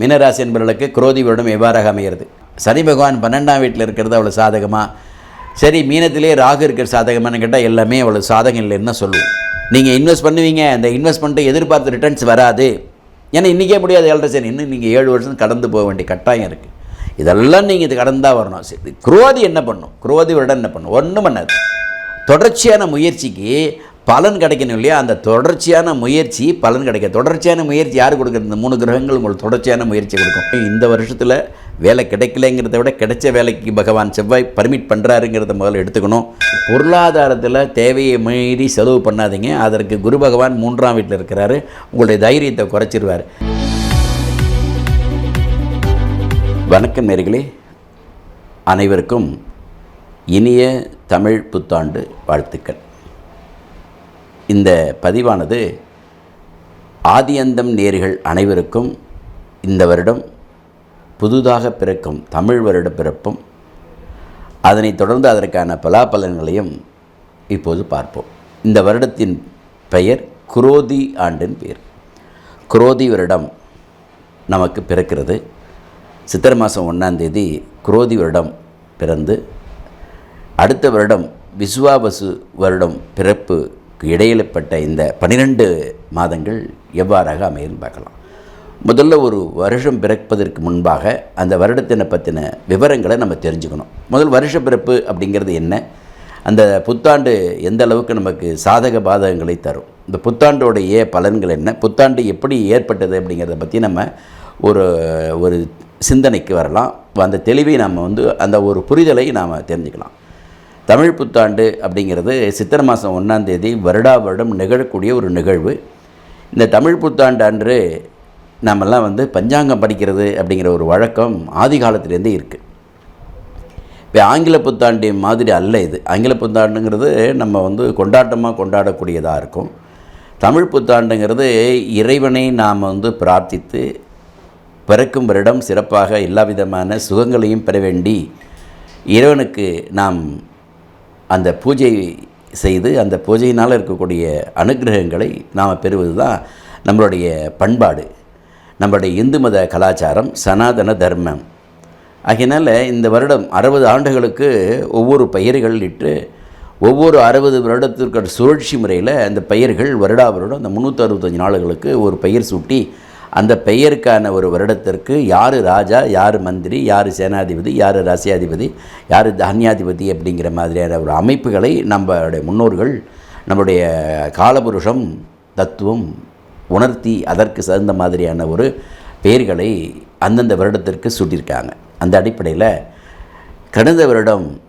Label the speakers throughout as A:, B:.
A: மீனராசி என்பவர்களுக்கு குரோதி வருடம் எவ்வாறாக அமைகிறது? சனி பகவான் பன்னெண்டாம் வீட்டில் இருக்கிறது அவ்வளோ சாதகமாக சரி மீனத்திலே ராகு இருக்கிற சாதகமானு கேட்டால் எல்லாமே அவ்வளோ சாதகம் இல்லைன்னு தான் சொல்லுவோம். நீங்கள் இன்வெஸ்ட் பண்ணுவீங்க அந்த இன்வெஸ்ட்மெண்ட்டை எதிர்பார்த்த ரிட்டர்ன்ஸ் வராது. ஏன்னா இன்றைக்கே முடியாது ஏழரை சரி இன்னும் நீங்கள் ஏழு வருஷம் கடந்து போக வேண்டிய கட்டாயம் இருக்குது இதெல்லாம் நீங்கள் இது கடந்தா வரணும். சரி குரோதி என்ன பண்ணும்? குரோதி வருடம் என்ன பண்ணும்? ஒன்றும் பண்ணாது. தொடர்ச்சியான முயற்சிக்கு பலன் கிடைக்கணும் இல்லையா? அந்த தொடர்ச்சியான முயற்சி பலன் கிடைக்க தொடர்ச்சியான முயற்சி யார் கொடுக்குறது? இந்த மூணு கிரகங்கள் உங்களுக்கு தொடர்ச்சியான முயற்சி கொடுக்கும். இந்த வருஷத்தில் வேலை கிடைக்கலங்கிறத விட கிடைச்ச வேலைக்கு பகவான் செவ்வாய் பர்மிட் பண்ணுறாருங்கிறத முதல்ல எடுத்துக்கணும். பொருளாதாரத்தில் தேவையை மீறி செலவு பண்ணாதீங்க. அதற்கு குரு பகவான் மூன்றாம் வீட்டில் இருக்கிறாரு. உங்களுடைய தைரியத்தை குறைச்சிருவார். வணக்கம் நேர்களே. அனைவருக்கும் இனிய தமிழ் புத்தாண்டு வாழ்த்துக்கள். இந்த பதிவானது ஆதியந்தம் நேர்கள் அனைவருக்கும் இந்த வருடம் புதுதாக பிறக்கும் தமிழ் வருட பிறப்பும் அதனைத் தொடர்ந்து அதற்கான பலாபலன்களையும் இப்போது பார்ப்போம். இந்த வருடத்தின் பெயர் குரோதி ஆண்டின் பெயர். குரோதி வருடம் நமக்கு பிறக்கிறது. சித்திரை மாதம் ஒன்றாந்தேதி குரோதி வருடம் பிறந்து அடுத்த வருடம் விசுவாபசு வருடம் பிறப்பு இடையிலப்பட்ட இந்த பன்னிரெண்டு மாதங்கள் எவ்வாறாக அமையும் பார்க்கலாம். முதல்ல ஒரு வருஷம் பிறப்பதற்கு முன்பாக அந்த வருடத்தினை பற்றின விவரங்களை நம்ம தெரிஞ்சுக்கணும். முதல் வருஷ பிறப்பு அப்படிங்கிறது என்ன? அந்த புத்தாண்டு எந்த அளவுக்கு நமக்கு சாதக பாதகங்களை தரும்? இந்த புத்தாண்டோடைய பலன்கள் என்ன? புத்தாண்டு எப்படி ஏற்பட்டது அப்படிங்கிறத பற்றி நம்ம ஒரு ஒரு சிந்தனைக்கு வரலாம். அந்த தெளிவை நாம் வந்து அந்த ஒரு புரிதலை நாம் தெரிஞ்சுக்கலாம். தமிழ் புத்தாண்டு அப்படிங்கிறது சித்திரை மாதம் ஒன்றாம் தேதி வருடா வருடம் நிகழக்கூடிய ஒரு நிகழ்வு. இந்த தமிழ் புத்தாண்டு அன்று நாமெல்லாம் வந்து பஞ்சாங்கம் படிக்கிறது அப்படிங்கிற ஒரு வழக்கம் ஆதி காலத்துலேருந்தே இருக்குது இப்போ ஆங்கில புத்தாண்டு மாதிரி அல்ல இது. ஆங்கில புத்தாண்டுங்கிறது நம்ம வந்து கொண்டாட்டமாக கொண்டாடக்கூடியதாக இருக்கும். தமிழ் புத்தாண்டுங்கிறது இறைவனை நாம் வந்து பிரார்த்தித்து பிறக்கும் வருடம் சிறப்பாக எல்லா விதமான சுகங்களையும் பெற வேண்டி இறைவனுக்கு நாம் அந்த பூஜை செய்து அந்த பூஜையினால் இருக்கக்கூடிய அனுகிரகங்களை நாம் பெறுவது தான் நம்மளுடைய பண்பாடு. நம்மளுடைய இந்து மத கலாச்சாரம் சனாதன தர்மம். ஆகையினால் இந்த வருடம் அறுபது ஆண்டுகளுக்கு ஒவ்வொரு பெயர்கள் இட்டு ஒவ்வொரு அறுபது வருடத்திற்கு சுழற்சி முறையில் அந்த பெயர்கள் வருடா வருடம் அந்த முந்நூற்றி அறுபத்தஞ்சு நாளுகளுக்கு ஒரு பெயர் சூட்டி அந்த பெயருக்கான ஒரு வருடத்திற்கு யார் ராஜா யார் மந்திரி யார் சேனாதிபதி யார் ரசியாதிபதி யார் தானியாதிபதி அப்படிங்கிற மாதிரியான ஒரு அமைப்புகளை நம்மளுடைய முன்னோர்கள் நம்முடைய காலபுருஷம் தத்துவம் உணர்த்தி அதற்கு சேர்ந்த மாதிரியான ஒரு பெயர்களை அந்தந்த வருடத்திற்கு சூட்டியிருக்காங்க. அந்த அடிப்படையில் கடந்த வருடம்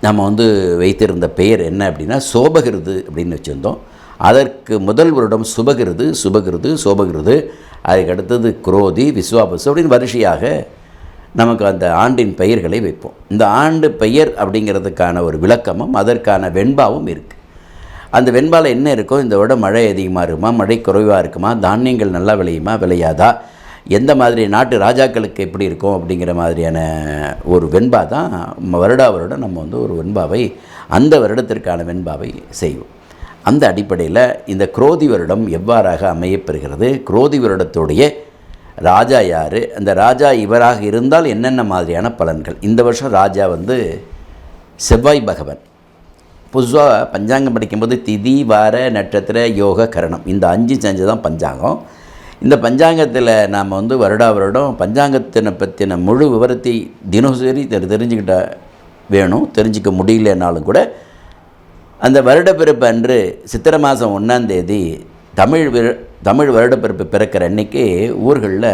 A: நம்ம வந்து வைத்திருந்த பெயர் என்ன அப்படின்னா சோபகிருது அப்படின்னு வச்சுருந்தோம். அதற்கு முதல் வருடம் சுபகிருது சுபகிருது சோபகிருது. அதுக்கு அடுத்தது குரோதி விஸ்வாபசு அப்படின்னு வரிசையாக நமக்கு அந்த ஆண்டின் பெயர்களை வைப்போம். இந்த ஆண்டு பெயர் அப்படிங்கிறதுக்கான ஒரு விளக்கமும் அதற்கான வெண்பாவும் இருக்குது அந்த வெண்பாவில் என்ன இருக்கோ இந்த விட மழை அதிகமாக இருக்குமா மழை குறைவாக இருக்குமா தானியங்கள் நல்லா விளையுமா விளையாதா எந்த மாதிரி நாட்டு ராஜாக்களுக்கு எப்படி இருக்கும் அப்படிங்கிற மாதிரியான ஒரு வெண்பா தான் வருடா வருடம் நம்ம வந்து ஒரு வெண்பாவை அந்த வருடத்திற்கான வெண்பாவை செய்வோம். அந்த அடிப்படையில் இந்த குரோதி வருடம் எவ்வாறாக அமையப்பெறுகிறது? குரோதி வருடத்துடைய ராஜா யார்? அந்த ராஜா இவராக இருந்தால் என்னென்ன மாதிரியான பலன்கள்? இந்த வருஷம் ராஜா வந்து செவ்வாய் பகவன். பொதுவாக பஞ்சாங்கம் படிக்கும்போது திதி வார நட்சத்திர யோக கரணம். இந்த அஞ்சு செஞ்சு தான் பஞ்சாங்கம். இந்த பஞ்சாங்கத்தில் நாம் வந்து வருடா வருடம் பஞ்சாங்கத்தினை பற்றின முழு விவரத்தை தினசரி தெரி தெரிஞ்சுக்கிட்ட வேணும். தெரிஞ்சிக்க முடியலனாலும் கூட அந்த வருடப்பிறப்பு அன்று சித்திரை மாதம் ஒன்றாந்தேதி தமிழ் விர தமிழ் வருடப்பிறப்பு பிறக்கிற அன்னைக்கு ஊர்களில்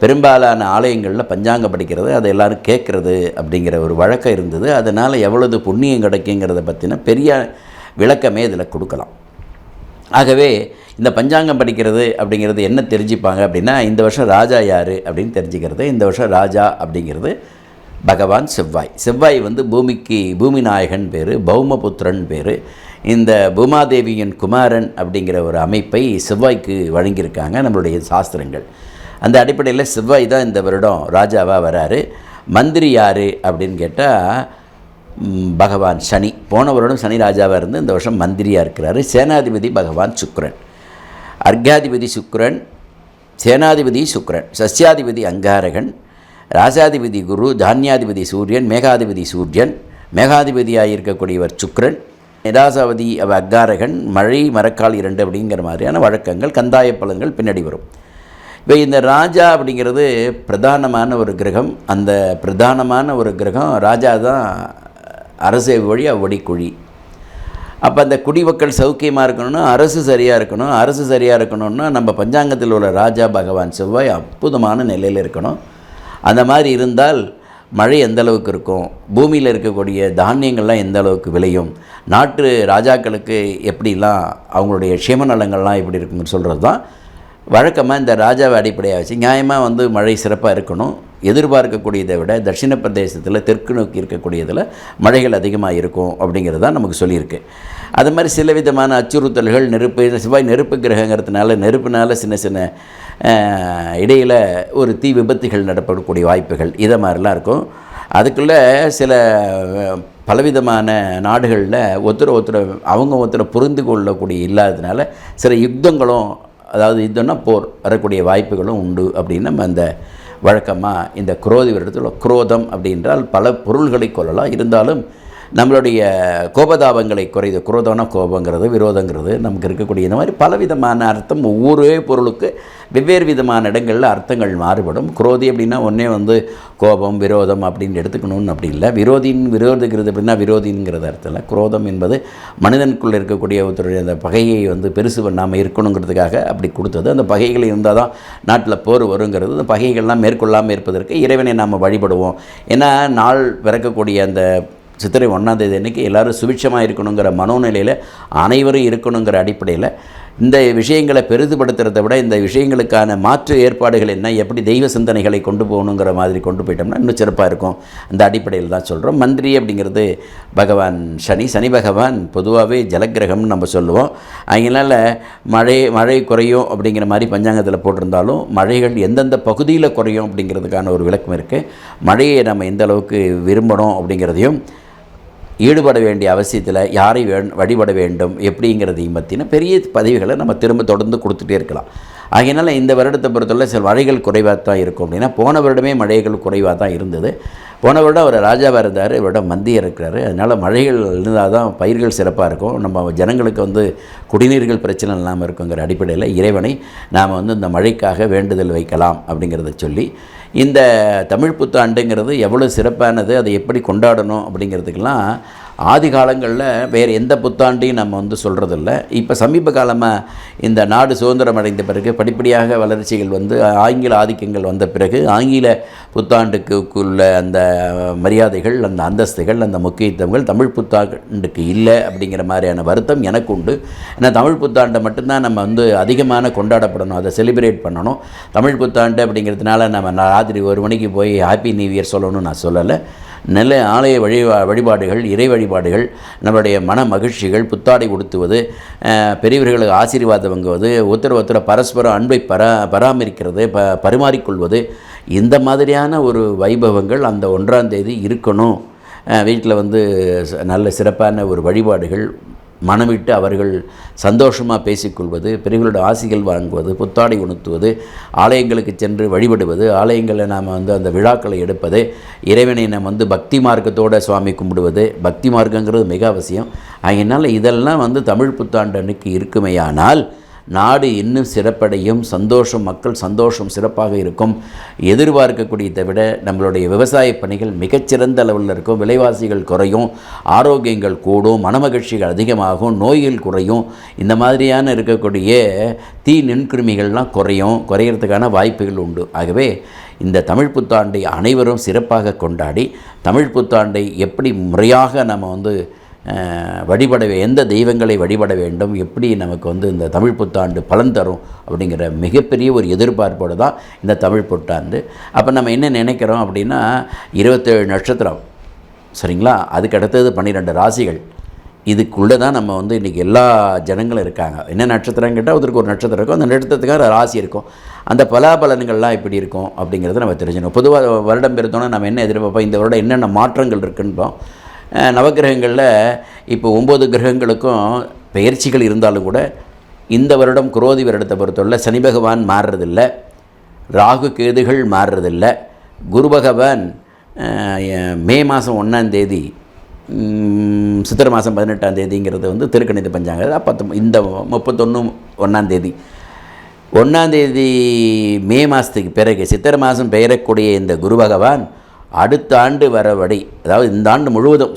A: பெரும்பாலான ஆலயங்களில் பஞ்சாங்கம் படிக்கிறது அதை எல்லோரும் கேட்குறது அப்படிங்கிற ஒரு வழக்கம் இருந்தது. அதனால் எவ்வளவு புண்ணியம் கிடைக்குங்கிறத பற்றின பெரிய விளக்கமே இதில் கொடுக்கலாம். ஆகவே இந்த பஞ்சாங்கம் படிக்கிறது அப்படிங்கிறது என்ன தெரிஞ்சுப்பாங்க அப்படின்னா இந்த வருஷம் ராஜா யார் அப்படின்னு தெரிஞ்சுக்கிறது இந்த வருஷம் ராஜா அப்படிங்கிறது பகவான் செவ்வாய். செவ்வாய் வந்து பூமிக்கு பூமி நாயகன் பேர் பௌமபுத்திரன் பேர். இந்த பூமாதேவியின் குமாரன் அப்படிங்கிற ஒரு அமைப்பை செவ்வாய்க்கு வழங்கியிருக்காங்க நம்மளுடைய சாஸ்திரங்கள். அந்த அடிப்படையில் செவ்வாய் தான் இந்த வருடம் ராஜாவாக வராரு. மந்திரி யார் அப்படின்னு கேட்டால் பகவான் சனி. போன வருடம் சனி ராஜாவாக இருந்து இந்த வருஷம் மந்திரியாக இருக்கிறாரு. சேனாதிபதி பகவான் சுக்ரன். அர்காதிபதி சுக்ரன் சேனாதிபதி சுக்ரன். சஸ்யாதிபதி அங்காரகன். ராசாதிபதி குரு தானியாதிபதி சூரியன் மேகாதிபதி சூரியன் மேகாதிபதியாக இருக்கக்கூடியவர் சுக்ரன் நிராசாவதி அவ அக்காரகன் மழை மரக்கால் இரண்டு அப்படிங்கிற மாதிரியான வழக்கங்கள் கந்தாய பலன்கள் பின்னாடி வரும். இப்போ இந்த ராஜா அப்படிங்கிறது பிரதானமான ஒரு கிரகம். அந்த பிரதானமான ஒரு கிரகம் ராஜா தான் அரசு வழி அவ்வடிக்குழி அப்போ அந்த குடிமக்கள் சௌக்கியமாக இருக்கணும்னா அரசு சரியாக இருக்கணும். அரசு சரியாக இருக்கணும்னா நம்ம பஞ்சாங்கத்தில் உள்ள ராஜா பகவான் செவ்வாய் அற்புதமான நிலையில் இருக்கணும். அந்த மாதிரி இருந்தால் மழை எந்த அளவுக்கு இருக்கும்? பூமியில் இருக்கக்கூடிய தானியங்கள்லாம் எந்த அளவுக்கு விளையும்? நாட்டு ராஜாக்களுக்கு எப்படிலாம் அவங்களுடைய க்ஷேம நலங்கள்லாம் எப்படி இருக்கும்னு சொல்கிறது தான் வழக்கமாக இந்த ராஜாவை அடிப்படையாக வச்சு நியாயமாக வந்து மழை சிறப்பாக இருக்கணும். எதிர்பார்க்கக்கூடியதை விட தட்சிண பிரதேசத்தில் தெற்கு நோக்கி இருக்கக்கூடியதில் மழைகள் அதிகமாக இருக்கும் அப்படிங்கிறது தான் நமக்கு சொல்லியிருக்கு. அது மாதிரி சில விதமான அச்சுறுத்தல்கள் நெருப்பு செவ்வாய் நெருப்பு கிரகங்கிறதுனால நெருப்புனால சின்ன சின்ன இடையில் ஒரு தீ விபத்துகள் நடப்படக்கூடிய வாய்ப்புகள் இதை மாதிரிலாம் இருக்கும். அதுக்குள்ளே சில பலவிதமான நாடுகளில் ஒருத்தர் ஒருத்தர் அவங்க ஒருத்தரை புரிந்து கொள்ளக்கூடிய இல்லாததுனால சில யுத்தங்களும் அதாவது யுத்தம்னா போர் வரக்கூடிய வாய்ப்புகளும் உண்டு அப்படின்னு நம்ம அந்த வழக்கமாக இந்த குரோதி வருடத்தில் குரோதம் அப்படின்றால் பல பொருள்களை கொள்ளலாம். இருந்தாலும் நம்மளுடைய கோபதாபங்களை குறைது குரோதன கோபங்கிறது விரோதங்கிறது நமக்கு இருக்கக்கூடிய இந்த மாதிரி பலவிதமான அர்த்தம் ஒவ்வொரு பொருளுக்கு வெவ்வேறு விதமான இடங்களில் அர்த்தங்கள் மாறுபடும். குரோதி அப்படின்னா ஒன்றே வந்து கோபம் விரோதம் அப்படின்னு எடுத்துக்கணும்னு அப்படி இல்லை. விரோதின் விரோதிக்கிறது அப்படின்னா விரோதிங்கிறது அர்த்தம் இல்லை. குரோதம் என்பது மனிதனுக்குள்ளே இருக்கக்கூடிய ஒருத்தருடைய அந்த பகையை வந்து பெருசு பண்ணாமல் இருக்கணுங்கிறதுக்காக அப்படி கொடுத்தது. அந்த பகைகள் இருந்தால் தான் நாட்டில் போர் வருங்கிறது. அந்த பகைகள்லாம் மேற்கொள்ளாமல் இருப்பதற்கு இறைவனை நாம் வழிபடுவோம். ஏன்னா நாள் பிறக்கக்கூடிய அந்த சித்திரை ஒன்றாம் தேதி எல்லோரும் எல்லாரும் சுபிட்சமாக இருக்கணுங்கிற மனோநிலையில் அனைவரும் இருக்கணுங்கிற அடிப்படையில் இந்த விஷயங்களை பெரிதுபடுத்துறதை விட இந்த விஷயங்களுக்கான மாற்று ஏற்பாடுகள் என்ன எப்படி தெய்வ சிந்தனைகளை கொண்டு போகணுங்கிற மாதிரி கொண்டு போயிட்டோம்னா இன்னும் சிறப்பாக இருக்கும். அந்த அடிப்படையில் தான் சொல்கிறோம் மந்திரி அப்படிங்கிறது பகவான் சனி. சனி பகவான் பொதுவாகவே ஜலக்கிரகம்னு நம்ம சொல்லுவோம். அதனால் மழை மழை குறையும் அப்படிங்கிற மாதிரி பஞ்சாங்கத்தில் போட்டிருந்தாலும் மழைகள் எந்தெந்த பகுதியில் குறையும் அப்படிங்கிறதுக்கான ஒரு விளக்கம் இருக்குது மழையை நம்ம எந்த அளவுக்கு விரும்பணும் அப்படிங்கிறதையும் ஈடுபட வேண்டிய அவசியத்தில் யாரை வே வழிபட வேண்டும் எப்படிங்கிறதையும் பற்றின பெரிய பதிவுகளை நம்ம திரும்ப தொடர்ந்து கொடுத்துட்டே இருக்கலாம். ஆகையினால் இந்த வருடத்தை பொறுத்தவரை சில மழைகள் குறைவாக தான் இருக்கும் அப்படின்னா போன வருடமே மழைகள் குறைவாக தான் இருந்தது. போன வருடம் அவர் ராஜாவாக இருந்தார் இவரோட மந்தியாக இருக்கிறாரு. அதனால் மழைகள் இருந்தால் தான் பயிர்கள் சிறப்பாக இருக்கும். நம்ம ஜனங்களுக்கு வந்து குடிநீர்கள் பிரச்சனை இல்லாமல் இருக்குங்கிற அடிப்படையில் இறைவனை நாம் வந்து இந்த மழைக்காக வேண்டுதல் வைக்கலாம் அப்படிங்கிறத சொல்லி இந்த தமிழ் புத்தாண்டுங்கிறது எவ்வளோ சிறப்பானது அதை எப்படி கொண்டாடணும் அப்படிங்கிறதுக்கெல்லாம் ஆதி காலங்களில் வேறு எந்த புத்தாண்டையும் நம்ம வந்து சொல்கிறதில்ல இப்போ சமீப காலமாக இந்த நாடு சுதந்திரம் அடைந்த பிறகு படிப்படியாக வளர்ச்சிகள் வந்து ஆங்கில ஆதிக்கங்கள் வந்த பிறகு ஆங்கில புத்தாண்டுக்குள்ள அந்த மரியாதைகள் அந்த அந்தஸ்துகள் அந்த முக்கியத்துவங்கள் தமிழ் புத்தாண்டுக்கு இல்லை அப்படிங்கிற மாதிரியான வருத்தம் எனக்கு உண்டு. ஏன்னா தமிழ் புத்தாண்டை மட்டும்தான் நம்ம வந்து அதிகமான கொண்டாடப்படணும் அதை செலிப்ரேட் பண்ணணும். தமிழ் புத்தாண்டு அப்படிங்கிறதுனால நம்ம ராத்திரி ஒரு மணிக்கு போய் ஹாப்பி நியூ இயர் சொல்லணும்னு நான் சொல்லலை. நல்ல ஆலய வழி வழிபாடுகள் இறை வழிபாடுகள் நம்மளுடைய மன மகிழ்ச்சிகள் புத்தாடை உடுத்துவது பெரியவர்களுக்கு ஆசீர்வாதம் வாங்குவது ஒருத்தர் ஒருத்தர் பரஸ்பரம் அன்பை பரா பராமரிக்கிறது ப பரிமாறிக்கொள்வது இந்த மாதிரியான ஒரு வைபவங்கள் அந்த ஒன்றாம் தேதி இருக்கணும். வீட்டில் வந்து நல்ல சிறப்பான ஒரு வழிபாடுகள் மனமிட்டு அவர்கள் சந்தோஷமாக பேசிக்கொள்வது பெரியவர்களோட ஆசிகள் வாங்குவது புத்தாடை உணர்த்துவது ஆலயங்களுக்கு சென்று வழிபடுவது ஆலயங்களில் நாம் வந்து அந்த விழாக்களை எடுப்பது இறைவனை நம்ம வந்து பக்தி மார்க்கத்தோடு சுவாமி கும்பிடுவது பக்தி மார்க்கங்கிறது மிக அவசியம். அதனால் இதெல்லாம் வந்து தமிழ் புத்தாண்டு அன்னைக்கு இருக்குமேயானால் நாடு இன்னும் சிறப்படையும் சந்தோஷம் மக்கள் சந்தோஷம் சிறப்பாக இருக்கும். எதிர்பார்க்கக்கூடியதை விட நம்மளுடைய விவசாய பணிகள் மிகச்சிறந்த அளவில் இருக்கும். விலைவாசிகள் குறையும் ஆரோக்கியங்கள் கூடும் மனமகிழ்ச்சிகள் அதிகமாகும் நோய்கள் குறையும். இந்த மாதிரியான இருக்கக்கூடிய தீ நுண்கிருமிகள்லாம் குறையும் குறையிறதுக்கான வாய்ப்புகள் உண்டு. ஆகவே இந்த தமிழ் புத்தாண்டை அனைவரும் சிறப்பாக கொண்டாடி தமிழ் புத்தாண்டை எப்படி முறையாக நம்ம வந்து வழிபட எந்த தெய்வங்களை வழிபட வேண்டும் எப்படி நமக்கு வந்து இந்த தமிழ் புத்தாண்டு பலன் தரும் அப்படிங்கிற மிகப்பெரிய ஒரு எதிர்பார்ப்போடு தான் இந்த தமிழ் புத்தாண்டு. அப்போ நம்ம என்ன நினைக்கிறோம் அப்படின்னா இருபத்தேழு நட்சத்திரம் சரிங்களா? அதுக்கு அடுத்தது பன்னிரெண்டு ராசிகள். இதுக்குள்ளே தான் நம்ம வந்து இன்றைக்கி எல்லா ஜனங்களும் இருக்காங்க. என்ன நட்சத்திரம் கேட்டால் ஒருத்தருக்கு ஒரு நட்சத்திரம் இருக்கும். அந்த நட்சத்திரத்துக்காக ராசி இருக்கும். அந்த பலாபலன்கள்லாம் எப்படி இருக்கும் அப்படிங்கிறத நம்ம தெரிஞ்சுக்கணும். பொதுவாக வருடம் பெருத்தோன்னா நம்ம என்ன எதிர்பார்ப்போம்? இந்த வருடம் என்னென்ன மாற்றங்கள் இருக்குன்போம் நவகிரகங்களில் நவக்கிரகங்களில் இப்போ ஒம்பது கிரகங்களுக்கும் பெயர்ச்சிகள் இருந்தாலும் கூட இந்த வருடம் குரோதி வருடத்தை பொறுத்தவரை சனி பகவான் மாறுறதில்ல. ராகு கேதுகள் மாறுறதில்ல. குரு பகவான் மே மாதம் ஒன்றாந்தேதி சித்திரை மாதம் பதினெட்டாம் தேதிங்கிறது வந்து திருக்கணித பஞ்சாங்க பத்து இந்த முப்பத்தொன்று ஒன்றாந்தேதி ஒன்றாந்தேதி மே மாதத்துக்கு பிறகு சித்திரை மாதம் பெயரக்கூடிய இந்த குரு பகவான் அடுத்த ஆண்டு வரபடி அதாவது இந்த ஆண்டு முழுவதும்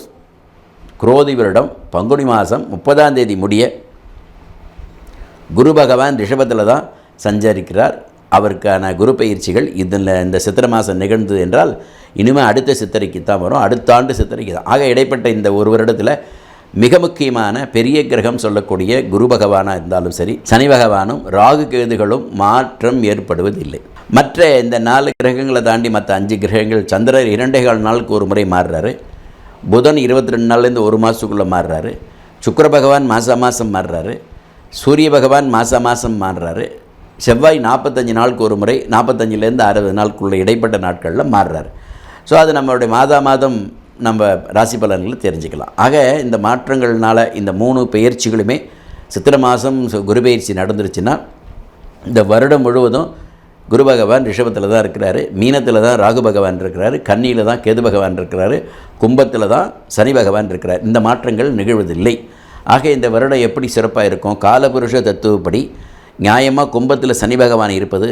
A: குரோதி வருடம் பங்குனி மாதம் முப்பதாம் தேதி முடிய குரு பகவான் ரிஷபத்தில் தான் சஞ்சரிக்கிறார். அவருக்கான குரு பயிற்சிகள் இதில் இந்த சித்திரை மாதம் நிகழ்ந்தது என்றால் இனிமேல் அடுத்த சித்திரைக்கு தான் வரும். அடுத்த ஆண்டு சித்திரைக்கு தான். ஆக இடைப்பட்ட இந்த ஒரு வருடத்தில் மிக முக்கியமான பெரிய கிரகம் சொல்லக்கூடிய குரு பகவானாக இருந்தாலும் சரி சனி பகவானும் ராகு கேதுகளும் மாற்றம் ஏற்படுவதில்லை. மற்ற இந்த நாலு கிரகங்களை தாண்டி மற்ற அஞ்சு கிரகங்கள் சந்திரர் இரண்டே கால் நாளுக்கு ஒரு முறை மாறுறாரு. புதன் இருபத்தி ரெண்டு நாள்லேருந்து ஒரு மாதத்துக்குள்ளே மாறுறாரு. சுக்கர பகவான் மாதம் மாதம் மாறுறாரு. சூரிய பகவான் மாதம் மாதம் மாறுறாரு. செவ்வாய் நாற்பத்தஞ்சு நாளுக்கு ஒரு முறை நாற்பத்தஞ்சிலேருந்து அறுபது நாளுக்குள்ளே இடைப்பட்ட நாட்களில் மாறுறாரு. ஸோ அது நம்மளுடைய மாதா மாதம் நம்ம ராசி பலன்களை தெரிஞ்சுக்கலாம். ஆக இந்த மாற்றங்கள்னால இந்த மூணு பெயர்ச்சிகளுமே சித்திரை மாதம் குரு பயிற்சி நடந்துருச்சுன்னா இந்த வருடம் முழுவதும் குரு பகவான் ரிஷபத்தில் தான் இருக்கிறாரு மீனத்தில் தான் ராகு பகவான் இருக்கிறாரு கன்னியில் தான் கேது பகவான் இருக்கிறாரு கும்பத்தில் தான் சனி பகவான் இருக்கிறார். இந்த மாற்றங்கள் நிகழ்வதில்லை. ஆக இந்த வருடம் எப்படி சிறப்பாக இருக்கும்? காலபுருஷ தத்துவப்படி நியாயமாக கும்பத்தில் சனி பகவான் இருப்பது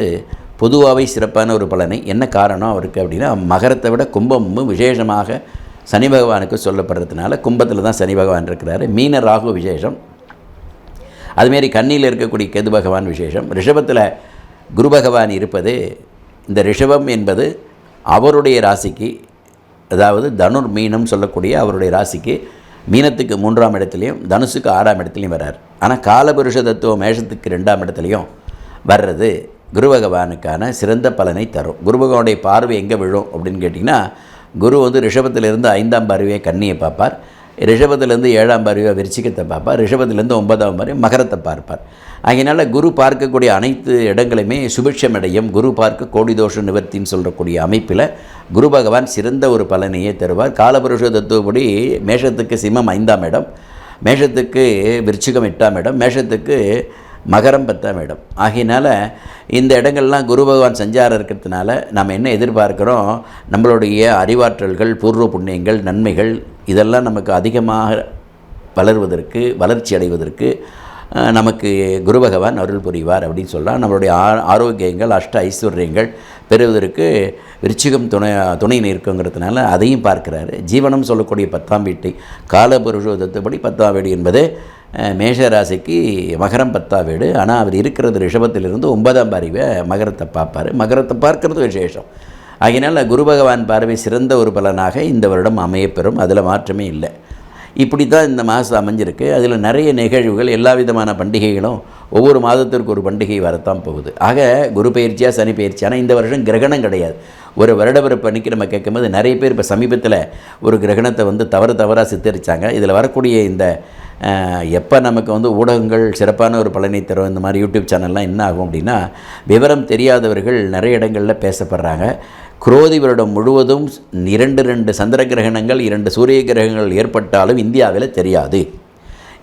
A: பொதுவாகவே சிறப்பான ஒரு பலனை. என்ன காரணம் அவருக்கு அப்படின்னா மகரத்தை விட கும்பமும் விசேஷமாக சனி பகவானுக்கு சொல்லப்படுறதுனால கும்பத்தில் தான் சனி பகவான் இருக்கிறாரு. மீன ராகு விசேஷம். அதுமாரி கண்ணியில் இருக்கக்கூடிய கேது பகவான் விசேஷம். ரிஷபத்தில் குரு பகவான் இருப்பது இந்த ரிஷபம் என்பது அவருடைய ராசிக்கு அதாவது தனுர் மீனம் சொல்லக்கூடிய அவருடைய ராசிக்கு மீனத்துக்கு மூன்றாம் இடத்துலையும் தனுசுக்கு ஆறாம் இடத்துலையும் வர்றார். ஆனால் காலபுருஷ தத்துவம் மேஷத்துக்கு ரெண்டாம் இடத்துலையும் வர்றது குரு பகவானுக்கான சிறந்த பலனை தரும். குரு பகவானுடைய பார்வை எங்கே விழும் அப்படின்னு கேட்டிங்கன்னா குரு வந்து ரிஷபத்திலிருந்து ஐந்தாம் பார்வையை கன்னியை பார்ப்பார். ரிஷபத்திலேருந்து ஏழாம் பார்வையை விருச்சிக்கத்தை பார்ப்பார். ரிஷபத்திலேருந்து ஒன்பதாம் பார்வை மகரத்தை பார்ப்பார். அதனால் குரு பார்க்கக்கூடிய அனைத்து இடங்களுமே சுபிட்சமடையும் குரு பார்க்க கோடி தோஷ நிவர்த்தின்னு சொல்லக்கூடிய அமைப்பில் குரு பகவான் சிறந்த ஒரு பலனையே தருவார். காலபுருஷ தத்துவப்படி மேஷத்துக்கு சிம்மம் ஐந்தாம் இடம் மேஷத்துக்கு விருச்சிகம் எட்டாம் இடம் மேஷத்துக்கு மகரம் பத்தாம் இடம். ஆகையினால் இந்த இடங்கள்லாம் குரு பகவான் சஞ்சாரம் இருக்கிறதுனால நம்ம என்ன எதிர்பார்க்குறோம்? நம்மளுடைய அறிவாற்றல்கள் பூர்வ புண்ணியங்கள் நன்மைகள் இதெல்லாம் நமக்கு அதிகமாக வளர்வதற்கு வளர்ச்சி அடைவதற்கு நமக்கு குரு பகவான் அருள் புரிவார் அப்படின்னு சொல்லலாம். நம்மளுடைய ஆ ஆரோக்கியங்கள் அஷ்ட ஐஸ்வர்யங்கள் பெறுவதற்கு விருச்சிகம் துணை துணை நிற்குங்கிறதுனால அதையும் பார்க்கிறாரு. ஜீவனம் சொல்லக்கூடிய பத்தாம் வீட்டை காலபுருஷோதத்தப்படி பத்தாம் வீடு என்பது மேஷராசிக்கு மேஷ ராசிக்கு மகரம் பத்தாம் வீடு. ஆனால் அவர் இருக்கிறது ரிஷபத்திலிருந்து ஒன்பதாம் பார்வை மகரத்தை பார்ப்பார். மகரத்தை பார்க்கறது விசேஷம். ஆகினால் குரு பகவான் பார்வை சிறந்த ஒரு பலனாக இந்த வருடம் அமையப்பெறும். அதில் மாற்றமே இல்லை. இப்படி தான் இந்த மாதம் அமைஞ்சிருக்கு. அதில் நிறைய நிகழ்வுகள் எல்லா விதமான பண்டிகைகளும் ஒவ்வொரு மாதத்திற்கு ஒரு பண்டிகை வரத்தான் போகுது. ஆக குரு பயிற்சியாக சனி பயிற்சி ஆனால் இந்த வருஷம் கிரகணம் கிடையாது. ஒரு வருடப்பிறப்பு அன்றைக்கி நம்ம கேட்கும்போது நிறைய பேர் இப்போ சமீபத்தில் ஒரு கிரகணத்தை வந்து தவறு தவறாக சித்தரித்தாங்க இதில் வரக்கூடிய இந்த எப்போ நமக்கு வந்து ஊடகங்கள் சிறப்பான ஒரு பலனை தரும் இந்த மாதிரி யூடியூப் சேனல்லாம் என்ன ஆகும் அப்படின்னா விவரம் தெரியாதவர்கள் நிறைய இடங்களில் பேசப்படுறாங்க. குரோதி வருடம் முழுவதும் இரண்டு ரெண்டு சந்திர கிரகணங்கள் இரண்டு சூரிய கிரகங்கள் ஏற்பட்டாலும் இந்தியாவில் தெரியாது.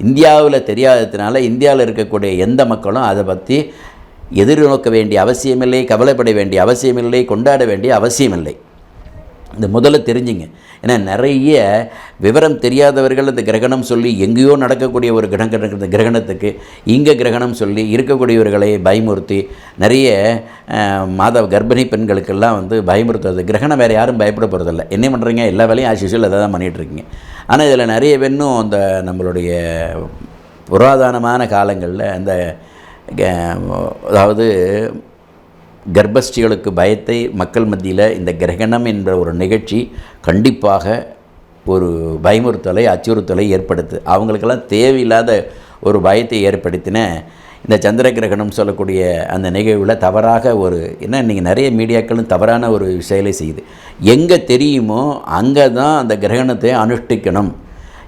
A: இந்தியாவில் தெரியாததுனால இந்தியாவில் இருக்கக்கூடிய எந்த மக்களும் அதை பற்றி எதிர்நோக்க வேண்டிய அவசியமில்லை கவலைப்பட வேண்டிய அவசியமில்லை கொண்டாட வேண்டிய அவசியமில்லை. இந்த முதல்ல தெரிஞ்சுங்க. ஏன்னா நிறைய விவரம் தெரியாதவர்கள் இந்த கிரகணம் சொல்லி எங்கேயோ நடக்கக்கூடிய ஒரு கிரகண கிரகணத்துக்கு இங்கே கிரகணம் சொல்லி இருக்கக்கூடியவர்களை பயமுறுத்தி நிறைய மாத கர்ப்பிணி பெண்களுக்கெல்லாம் வந்து பயமுறுத்துறது. கிரகணம் வேறு யாரும் பயப்பட போகிறதில்ல என்ன பண்ணுறீங்க எல்லா வேலையும் ஆசிஷியல் அதை தான் பண்ணிகிட்ருக்கீங்க ஆனால் இதில் நிறைய பெண்ணும் அந்த நம்மளுடைய புராதனமான காலங்களில் அந்த அதாவது கர்ப்பஸ்ரீகளுக்கு பயத்தை மக்கள் மத்தியில் இந்த கிரகணம் என்ற ஒரு நிகழ்ச்சி கண்டிப்பாக ஒரு பயமுறுத்தலை அச்சுறுத்தலை ஏற்படுத்து. அவங்களுக்கெல்லாம் தேவையில்லாத ஒரு பயத்தை ஏற்படுத்தின இந்த சந்திர கிரகணம் சொல்லக்கூடிய அந்த நிகழ்வில் தவறாக ஒரு என்ன இன்றைக்கி நிறைய மீடியாக்களும் தவறான ஒரு செயலை செய்யுது. எங்கே தெரியுமோ அங்கே தான் அந்த கிரகணத்தை அனுஷ்டிக்கணும்.